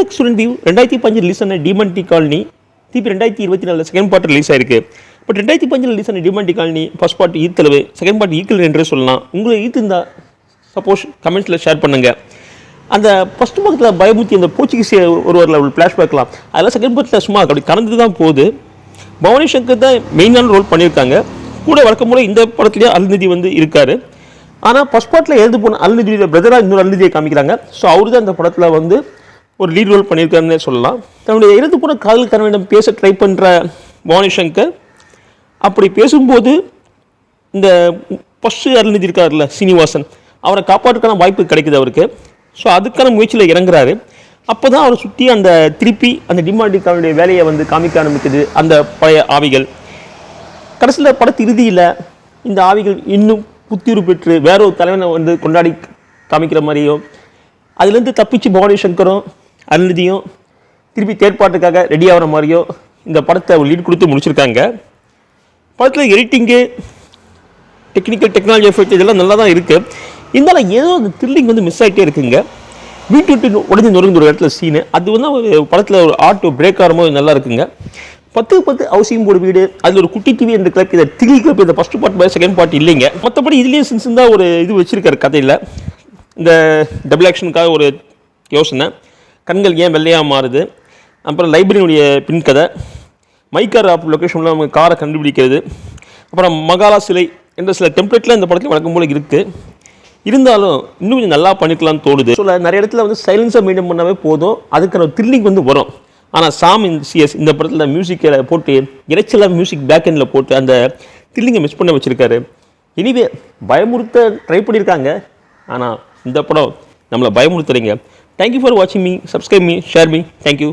Back student view ரெண்டாயிரத்தி பஞ்சு release ஆன டிமண்டி காலனி திருப்பி ரெண்டாயிரத்தி இருபத்தி நாலு செகண்ட் பார்ட் ரிலீஸ் ஆயிருக்கு. பட் ரெண்டாயிரத்தி பஞ்சில் ரிலீஸ் ஆன டிமண்டி காலனி ஃபர்ஸ்ட் பார்ட் ஈர்த்தளவு செகண்ட் பார்ட் ஈக்கல் என்றே சொல்லலாம். உங்களுக்கு ஈர்த்திருந்தா சப்போஸ் கமெண்ட்ஸில் ஷேர் பண்ணுங்கள் அந்த ஃபஸ்ட் பக்கத்தில் பயமுத்தி அந்த போர்ச்சுகீஸ் ஒருவரில் ஒரு ஃப்ளாஷ்பேக்லாம் அதெல்லாம் செகண்ட் பார்ட்டில் சும்மா அப்படி கலந்து தான் போகுது. பவானி சங்கர் தான் மெயினான ரோல் பண்ணியிருக்காங்க. கூட வழக்கம் போல இந்த படத்துலேயே அருள்நிதி வந்து இருக்கார். ஆனால் ஃபஸ்ட் பார்ட்டில் எழுந்து போன அருள்நிதியோட பிரதராக இன்னொரு அருள்நிதியை காமிக்கிறாங்க. ஸோ அவரு தான் அந்த படத்தில் வந்து ஒரு லீட் ரோல் பண்ணியிருக்காருன்னே சொல்லலாம். தன்னுடைய இறந்து போன காதல் கணவனிடம் பேச ட்ரை பண்ணுற பவானி சங்கர் அப்படி பேசும்போது இந்த ஃபஸ்ட்டு அருள்நிதி இருக்கார்ல சீனிவாசன் அவரை காப்பாற்றுக்கான வாய்ப்பு கிடைக்குது அவருக்கு. ஸோ அதுக்கான முயற்சியில் இறங்குறாரு. அப்போ தான் அவரை சுற்றி அந்த திருப்பி அந்த டிமாண்டிக்கானுடைய வேலையை வந்து காமிக்க ஆரம்பிக்குது அந்த பழைய ஆவிகள். கடைசியில் படத்து இறுதியில் இந்த ஆவிகள் இன்னும் புத்துயிர் பெற்று வேற ஒரு தலைவனை வந்து கொண்டாடி காமிக்கிற மாதிரியும் அதுலேருந்து தப்பிச்சு பவானி சங்கரும் அருள்நிதியும் திருப்பி தேர்ப்பாட்டுக்காக ரெடி ஆகிற மாதிரியோ இந்த படத்தை அவர் லீட் கொடுத்து முடிச்சிருக்காங்க. படத்தில் எடிட்டிங்கு டெக்னிக்கல் டெக்னாலஜி எஃபெக்ட் இதெல்லாம் நல்லா தான் இருக்குது இருந்தாலும் ஏதோ அந்த த்ரில்லிங் வந்து மிஸ் ஆகிட்டே இருக்குங்க. வீட்டு விட்டு உடஞ்சி நொறுங்குற ஒரு இடத்துல சீனு அது வந்து ஒரு படத்தில் ஒரு ஆட்டோ பிரேக் ஆகிற நல்லா இருக்குங்க. பத்துக்கு பத்து ஹவுசிங் போர்டு வீடு அதில் ஒரு குட்டி டிவி என்ற கிளப் இதை திகி கிளப் இந்த ஃபஸ்ட் பார்ட் மாதிரி செகண்ட் பார்ட் இல்லைங்க. மற்றபடி இதுலேயே தான் ஒரு இது வச்சுருக்காரு கதையில். இந்த டபுள் ஆக்ஷனுக்காக ஒரு யோசனை. கண்கள் ஏன் வெள்ளையாக மாறுது? அப்புறம் லைப்ரரியினுடைய பின்கதை மைக்கார் ஆப் லொக்கேஷனில் அவங்க காரை கண்டுபிடிக்கிறது. அப்புறம் மகாலா சிலை என்ற சில டெம்ப்ளேட்லாம் இந்த படத்தில் வழக்கம் போல் இருக்குது இருந்தாலும் இன்னும் கொஞ்சம் நல்லா பண்ணிக்கலாம்னு தோணுது. ஸோ நிறைய இடத்துல வந்து சைலன்ஸாக மெயின்டைன் பண்ணாவே போதும். அதுக்கான த்ரில்லிங் வந்து வரும். ஆனால் சாம் சிஎஸ் இந்த படத்தில் மியூசிக்கில் போட்டு இறைச்சலாக மியூசிக் பேக் எண்டில் போட்டு அந்த த்ரில்லிங்கை மிஸ் பண்ண வச்சுருக்காரு. எனிவே பயமுறுத்த ட்ரை பண்ணியிருக்காங்க ஆனால் இந்த படம் நம்மளை பயமுறுத்துறீங்க. தேங்க்யூ ஃபார் வாட்சிங் me subscribe me share me thank you